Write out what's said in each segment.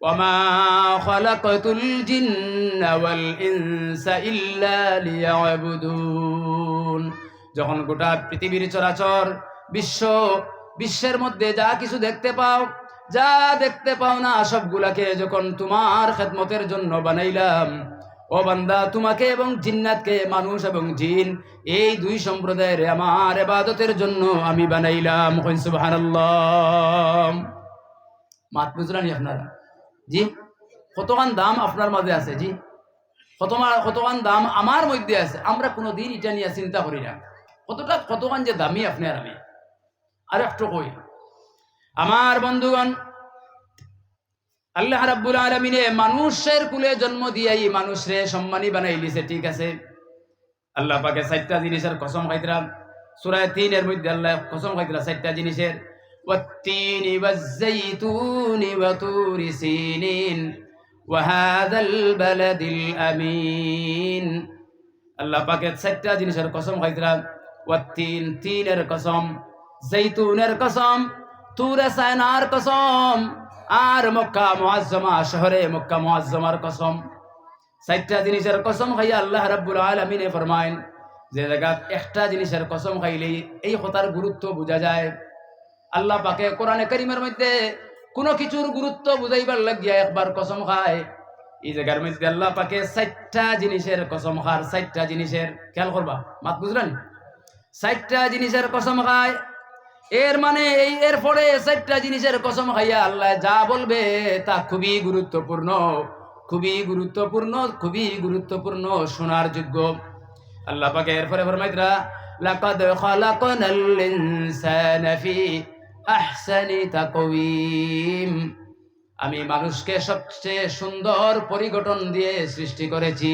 وما خلقت الجن والإنس إلا ليعبدون যখন গোটা পৃথিবীর চরাচর বিশ্ব বিশ্বের মধ্যে যা কিছু দেখতে পাও যা দেখতে পাও না সবগুলাকে যখন তোমার খেদমতের জন্য বানাইলাম ও বান্দা তোমাকে এবং জিন্নাতকে মানুষ এবং জিন এই দুই সম্প্রদায়ের আমার এবাদতের জন্য আমি বানাইলাম সুবহানাল্লাহ মাত বুঝলেন আপনারা জি? কতখান দাম আপনার মাঝে আছে, জি? কতমান কতখান দাম আমার মধ্যে আছে? আমরা কোনো দিন এটা নিয়ে চিন্তা করি না। কতটা, কতখান যে দামি আপনি আর আমি? আর একটু কই। আমার বন্ধুগণ, আল্লাহ রাব্বুল আলমিনে মানুষের কুলে জন্ম দিয়াই মানুষরে সম্মানী বানাই দিছে ঠিক আছে? আল্লাহ পাকে চারটা জিনিসের কসম খাইতরাম সুরায় তিনের মধ্যে আল্লাহ কসম খাইতরা চারটা জিনিসের। والتين والزيتون وطور سينين وهذا البلد الأمين আল্লাহ পাকের চারটা জিনিসের কসম খাইতরাম ওয়াত্তিন তিনের কসম জৈতুনের কসম তুরে সায়নার কসম আর মক্কা মুআজ্জমা শহরে মক্কা মুআজ্জমার কসম চারটা জিনিসের কসম খাইয়া আল্লাহ রাব্বুল আলামিনে ফরমাইন যে জায়গা একটা জিনিসের কসম খাইলেই এই কথার গুরুত্ব বোঝা যায় আল্লাহ পাকে কোরআনে করিমের মধ্যে কোনো কিছুর গুরুত্ব বুঝাইবার লাগিয়া একবার কসম খায়। এই জায়গার মধ্যে আল্লাহ পাকে চারটা জিনিসের কসম খার চারটা জিনিসের, খেয়াল করবা, মাত বুঝলেন? চারটা জিনিসের কসম খায়, এর মানে এই এর পরে চারটা জিনিসের কসম খাইয়া আল্লাহ যা বলবে তা খুবই গুরুত্বপূর্ণ খুবই গুরুত্বপূর্ণ খুবই গুরুত্বপূর্ণ, শোনার যোগ্য। আল্লাহ পাকে এরপরে ফরমাইতরা লাকাদ খালাকনাল ইনসানা ফি আমি মানুষকে সবচেয়ে সুন্দর পরিগঠন দিয়ে সৃষ্টি করেছি।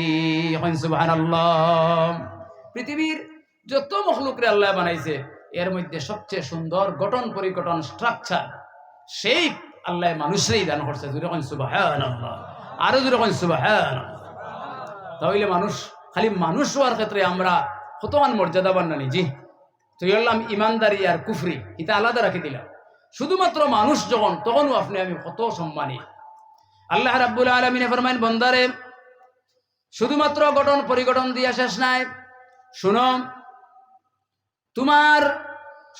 পৃথিবীর যত মখলুকরে আল্লাহ বানাইছে, এর মধ্যে সবচেয়ে সুন্দর গঠন পরিগঠন স্ট্রাকচার সেই আল্লাহ মানুষেরই দান করছে। আরও কন সুবহানাল্লাহ। তাহলে মানুষ, খালি মানুষ হওয়ার ক্ষেত্রে আমরা কতমান মর্যাদাবান না জি তুই বললাম ইমানদারি আর কুফরি, এটা আলাদা রাখি দিলাম। শুধুমাত্র মানুষ যখন, তখনও আপনি আমি কত সম্মানী। আল্লাহ রাব্বুল আলমিনে ফরমাইন বন্দারে, শুধুমাত্র গঠন পরিগঠন দিয়া শেষ নাই। শুনো, তোমার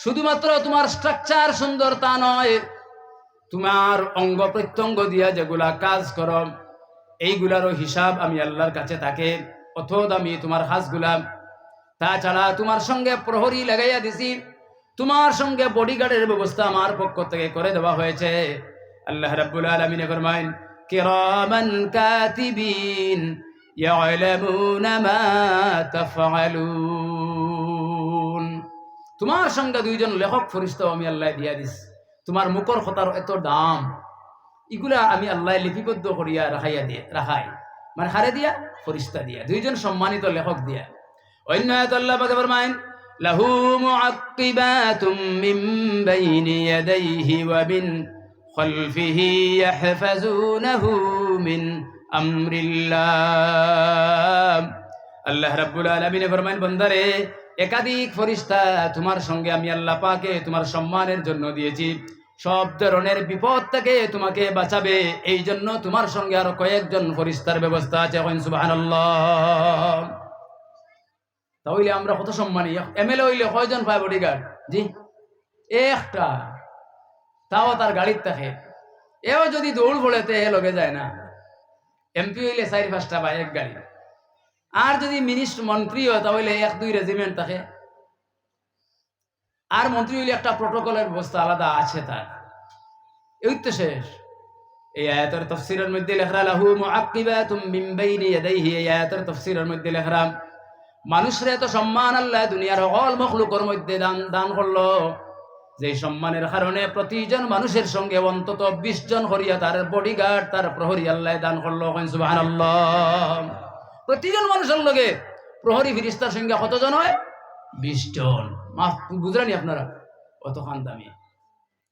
শুধুমাত্র তোমার স্ট্রাকচার সুন্দর তা নয়, তোমার অঙ্গ প্রত্যঙ্গ দিয়া যেগুলা কাজ করো, এইগুলারও হিসাব আমি আল্লাহর কাছে থাকে। অথদ আমি তোমার হাজগুলা তাছাড়া তোমার সঙ্গে প্রহরী লাগাইয়া দিছি। তোমার সঙ্গে বডিগার্ডের ব্যবস্থা আমার পক্ষ থেকে করে দেওয়া হয়েছে। আল্লাহ রাব্বুল আলামিন ফরমাইন কিরামান কাতিবিন ইয়ালামুনা মা তাফআলুন। তোমার সঙ্গে দুইজন লেখক ফরিস্তাও আমি আল্লাহ দিয়া দিস তোমার মুখর কথার এত দাম। এগুলা আমি আল্লাহ লিপিবদ্ধ করিয়া রাখাইয়া দিয়ে রাখাই। মানে হারে দিয়া, ফরিস্তা দিয়া। দুইজন সম্মানিত লেখক দিয়া। অন্য আয়াত আল্লাহ পাকে ফরমাইন লাহু মুআক্কিবাতুম মিন বাইনি ইয়াদাইহি ওয়া মিন খালফিহি ইয়াহফাজুনাহু মিন আমরিল্লাহ আল্লাহ রাব্বুল আলামিন ফরমাইন, বান্দারে, একাধিক ফরিস্তা তোমার সঙ্গে আমি আল্লাহ পাকে তোমার সম্মানের জন্য দিয়েছি। সব ধরনের বিপদ থেকে তোমাকে বাঁচাবে। এই জন্য তোমার সঙ্গে আরও কয়েকজন ফরিস্তার ব্যবস্থা আছে। সুবহানাল্লাহ। তাহলে আমরা কত সম্মানী এমএলএ হইলে কয়জন পায় বডিগার্ড জি? একটা। তাও তার গাড়ির থাকে। এও যদি দৌড় পড়েতে এ লগে যায় না। এমপি হইলে চারি পাঁচটা পায় এক গাড়ি। আর যদি মিনিস্টার মন্ত্রী হয়, তাহলে এক, দুই রেজিমেন্ট থাকে। আর মন্ত্রী হইলে একটা প্রোটোকলের ব্যবস্থা আলাদা আছে তার। এই তো শেষ। এই আয়াতের তফসিরের মধ্যে লেখরা, লাহু মুআক্কিবাতুম মিন বাইনি ইয়াদাইহি এই আয়াতের তফসিরের মধ্যে লেখরা মানুষের এত সম্মান আল্লাহ দুনিয়ার সকল মখলুকর মধ্যে দান দান করল। যে সম্মানের কারণে প্রতিজন মানুষের সঙ্গে অন্তত বিশ জন হরিয়া তার বডিগার্ড তার প্রহরী আল্লাহ দান করল। সুবাহান প্রতিজন মানুষের লগে প্রহরী ফিরিস্তার সঙ্গে কতজন হয়? বিশ জন। মাফ বুঝলেনি আপনারা? অতখান দামি।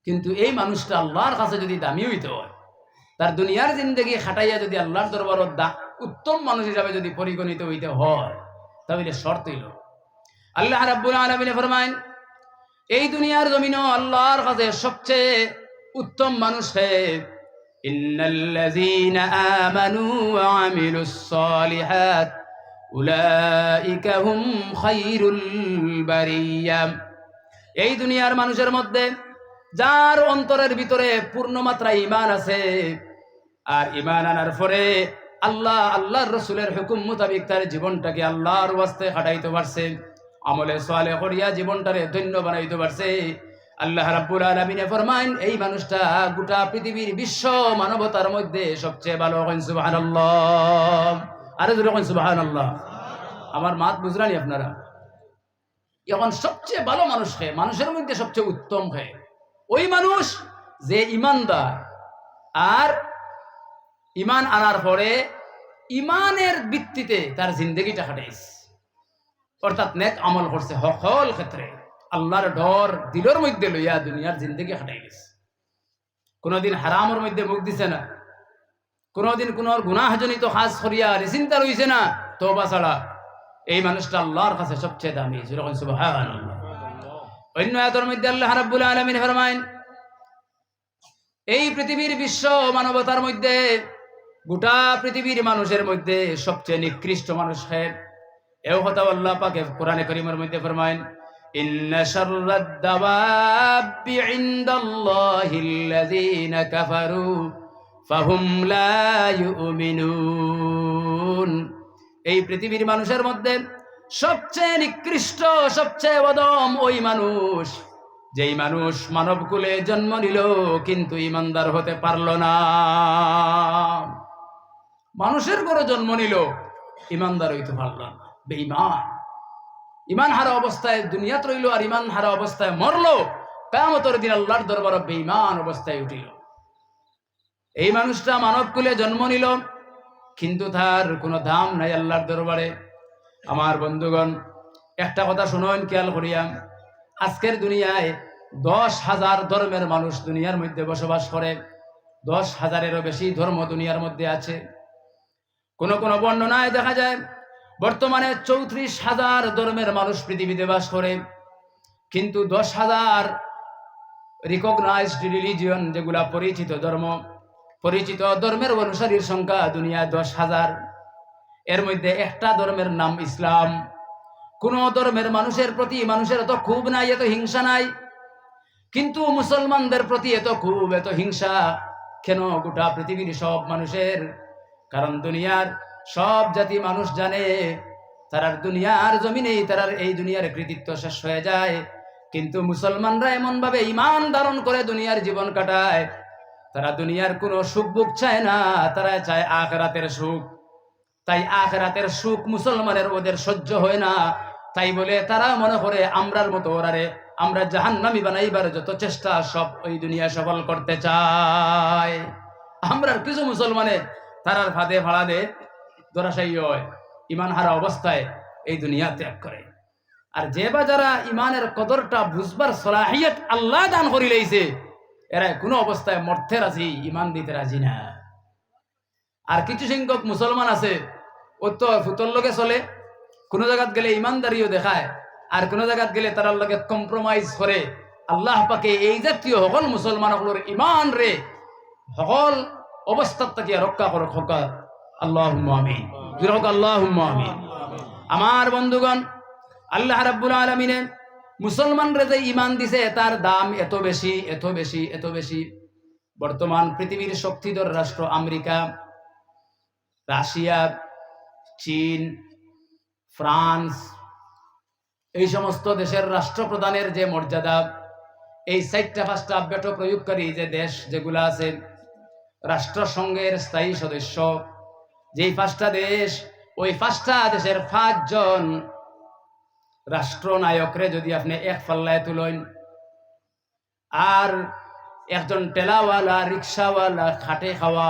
কিন্তু এই মানুষটা আল্লাহর কাছে যদি দামি হইতে হয়, তার দুনিয়ার জিন্দগি খাটাইয়া যদি আল্লাহর দরবারত দা উত্তম মানুষ হিসাবে যদি পরিগণিত হইতে হয় তাহলে শর্ত হইল। আল্লাহ রাব্বুল আলামিন ফরমাইন এই দুনিয়ার জমিনও আল্লাহর কাছে সবচেয়ে উত্তম মানুষ হে। ইন্নাল্লাযীনা আমানু ওয়া আমিলুস সালিহাত, উলাইকা হুম খায়রুল বারিয়া। এই দুনিয়ার মানুষের মধ্যে যার অন্তরের ভিতরে পূর্ণ মাত্রায় ইমান আছে, আর ইমান আনার পরে আল্লাহ, আল্লাহর রসুলের হুকুম মোতাবিক তার জীবনটাকে আল্লাহর ওয়াস্তে কাটাইতে পারছে। আমলে সোয়ালে করিয়া জীবনটারে ধন্য বানাইতে পারছে। আল্লাহ রাব্বুল আলামিনে ফরমাইন, এই মানুষটা গোটা পৃথিবীর বিশ্ব মানবতার মধ্যে সবচেয়ে ভালো হন সুবহানাল্লাহ। আরে জোরে হন সুবহানাল্লাহ। আমার মাত বুঝলানি আপনারা? এখন সবচেয়ে ভালো মানুষ খে মানুষের মধ্যে সবচেয়ে উত্তম খে ওই মানুষ যে ইমানদার। আর ইমান আনার পরে ইমানের ভিত্তিতে তার জিন্দগিটা কাটাইছে অর্থাৎ নেক আমল করছে সকল ক্ষেত্রে। আল্লাহর ডর দিলর মধ্যে লইয়া দুনিয়ার জিন্দগি কাটাই গেছে। কোনোদিন হারামের মধ্যে মুখ দিছে না। কোনোদিন কোন গুনাহজনিত কাজ করিয়া চিন্তা রইছে না। তোবা ছাড়া এই মানুষটা আল্লাহর কাছে সবচেয়ে দামি। যেরকম অন্য আয়াতের মধ্যে আল্লাহ রাব্বুল আলামিন ফরমায়েন, এই পৃথিবীর বিশ্ব মানবতার মধ্যে গোটা পৃথিবীর মানুষের মধ্যে সবচেয়ে নিকৃষ্ট মানুষ হে। এও কথা আল্লাহ পাকে কোরআনে করিমের মধ্যে ফরমায়েন, ইন্না শাররাদ দাওয়াবি ইনদাল্লাহিল্লাযীনা কাফারু ফাহুম লা ইউমিনুন। এই পৃথিবীর মানুষের মধ্যে সবচেয়ে নিকৃষ্ট, সবচেয়ে অদম ওই মানুষ, যেই মানুষ মানব কুলে জন্ম নিল কিন্তু ইমানদার হতে পারল না। মানুষের ঘরে জন্ম নিল, ইমানদার হইতে পারল না, বেঈমান। ইমান হারা অবস্থায় দুনিয়াত রইল আর ইমান হারা অবস্থায় মরলো কেমতর দিন আল্লাহর দরবার বেঈমান অবস্থায় উঠিল। এই মানুষটা মানব কুলে জন্ম নিল, কিন্তু তার কোনো দাম নাই আল্লাহর দরবারে। আমার বন্ধুগণ, একটা কথা শুনুন, খেয়াল করিয়া। আজকের দুনিয়ায় দশ হাজার ধর্মের মানুষ দুনিয়ার মধ্যে বসবাস করে, দশ হাজারেরও বেশি ধর্ম দুনিয়ার মধ্যে আছে। কোন কোন বর্ণনায় দেখা যায়, বর্তমানে চৌত্রিশ হাজার ধর্মের মানুষ পৃথিবীতে বাস করে, কিন্তু দশ হাজার রিকগনাইজড রিলিজিয়ন যেগুলা পরিচিত ধর্ম, পরিচিত ধর্মের অনুসারীর সংখ্যা দুনিয়ায় দশ হাজার। এর মধ্যে একটা ধর্মের নাম ইসলাম। কোন ধর্মের মানুষের প্রতি মানুষের এত খুব নাই, এত হিংসা নাই, কিন্তু মুসলমানদের প্রতি এত খুব এত হিংসা, কেন গোটা পৃথিবীর সব মানুষের কারণ দুনিয়ার সব জাতি মানুষ জানে, তারার দুনিয়ার জমিনেই তারার এই দুনিয়ার কৃতিত্ব শেষ হয়ে যায়। কিন্তু মুসলমানরা এমন ভাবে ইমান ধারণ করে দুনিয়ার জীবন কাটায়। তারা দুনিয়ার কোনো সুখ বুক চায় না, তারা চায় আখরাতের সুখ। তাই আখরাতের সুখ মুসলমানের ওদের সহ্য হয় না। তাই বলে তারা মনে করে, আমরার মতো ওরারে আমরা জাহান্নামি বানাইবার যত চেষ্টা সব ওই দুনিয়া সফল করতে চায় আমরা কিছু মুসলমানে তারার ফাঁদে ভাড়া দে হয়, ইমান হারা অবস্থায় এই দুনিয়া ত্যাগ করে। আর যে বা যারা ইমানের কদরটা বুঝবার সলাহিয়ত আল্লাহ দান করি লইছে এরা কোনো অবস্থায় মরতে রাজি, ইমান দিতে রাজি না। আর কিছু সংখ্যক মুসলমান আছে তো ফুতর লগে চলে, কোনো জায়গাত গেলে ইমানদারিও দেখায়, আর কোনো জায়গাত গেলে তারার লগে কম্প্রোমাইজ করে। আল্লাহ পাকে এই জাতীয় সকল মুসলমান সকলের ইমান রে সকল অবস্থার থেকে রক্ষা করো খোকা আল্লাহ আমিন। হোক আল্লাহ আমিন। আমার বন্ধুগণ আল্লাহ রাব্বুল আলমিনে মুসলমানরা যে ইমান দিছে তার দাম এত বেশি এত বেশি এত বেশি। বর্তমান পৃথিবীর শক্তিধর রাষ্ট্র আমেরিকা রাশিয়া চীন ফ্রান্স এই সমস্ত দেশের রাষ্ট্রপ্রধানের যে মর্যাদা এই চারটা পাঁচটা বেটো প্রয়োগকারী যে দেশ যেগুলো আছে রাষ্ট্রসংঘের স্থায়ী সদস্য। যেই পাঁচটা দেশ, ওই পাঁচটা দেশের পাঁচজন রাষ্ট্রনায়করে যদি আপনি এক পাল্লায় তুলেন, আর একজন টেলাওয়ালা রিক্সাওয়ালা, খাটে খাওয়া,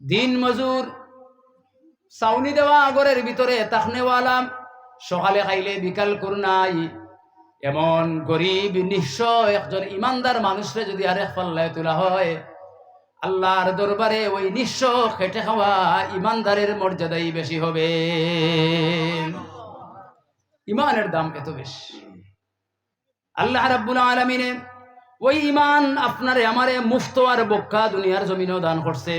দিন মজুর, চাউনি দেওয়া আগরের ভিতরে তাকনেওয়ালা, সকালে খাইলে বিকাল করুনাই, এমন গরিব, নিঃস্ব একজন ইমানদার মানুষরে যদি আরেক পাল্লায় তোলা হয় আল্লাহর দরবারে ওই নিঃস্ব খেটে খাওয়া ইমানদারের মর্যাদাই বেশি হবে। ইমানের দাম এত বেশি। আল্লাহ রাব্বুল আলমিনে ওই ইমান আপনারে আমারে মুফত আর বক্কা দুনিয়ার জমিনও দান করছে